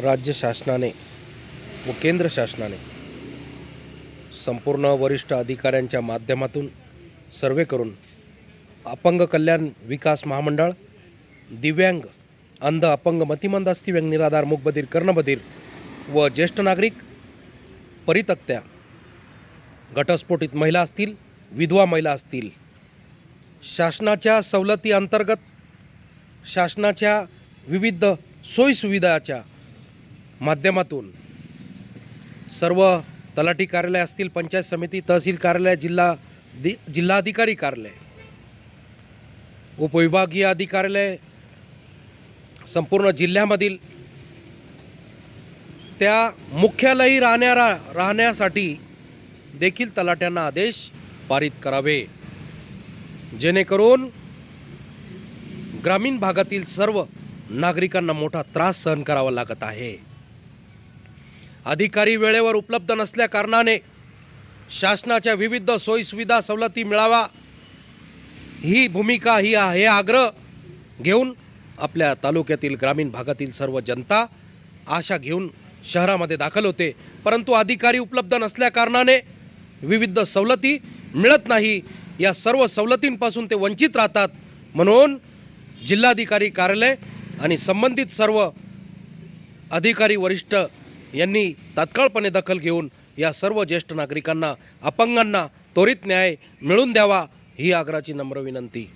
राज्य शासनाने व केंद्र शासनाने संपूर्ण वरिष्ठ अधिकाऱ्यांच्या माध्यमातून सर्वे करून अपंग कल्याण विकास महामंडळ दिव्यांग अंध अपंग मतिमंद अस्थिव्यंग निराधार मूकबधीर कर्णबधीर व ज्येष्ठ नागरिक परितक्त्या घटस्फोटित महिला असतील विधवा महिला असतील. शासनाच्या सवलती अंतर्गत शासनाच्या विविध सोयीसुविधाच्या माध्यमातून सर्व तलाठी कार्यालय असतील पंचायत समिती तहसील कार्यालय जिल्हा दि जिल्हाधिकारी कार्यालय उपविभागीय अधिकार्यालय संपूर्ण जिल्ह्यामधील त्या मुख्यालयी राहणारा राहण्यासाठी देखील तलाट्यांना आदेश पारित करावे. जेणेकरून ग्रामीण भागातील सर्व नागरिकांना मोठा त्रास सहन करावा लागत आहे. अधिकारी वेळेवर उपलब्ध नसल्याकारणाने शासनाच्या विविध सोयीसुविधा सवलती मिळावा. ही भूमिका ही हे आग्रह घेऊन आपल्या तालुक्यातील ग्रामीण भागातील सर्व जनता आशा घेऊन शहरामध्ये दाखल होते. परंतु अधिकारी उपलब्ध नसल्याकारणाने विविध सवलती मिळत नाही. या सर्व सवलतींपासून ते वंचित राहतात म्हणून जिल्हाधिकारी कार्यालय आणि संबंधित सर्व अधिकारी वरिष्ठ यांनी तात्काळपणे दखल घेऊन या सर्व ज्येष्ठ नागरिकांना अपंगांना त्वरित न्याय मिळवून द्यावा ही आग्रहाची नम्र विनंती.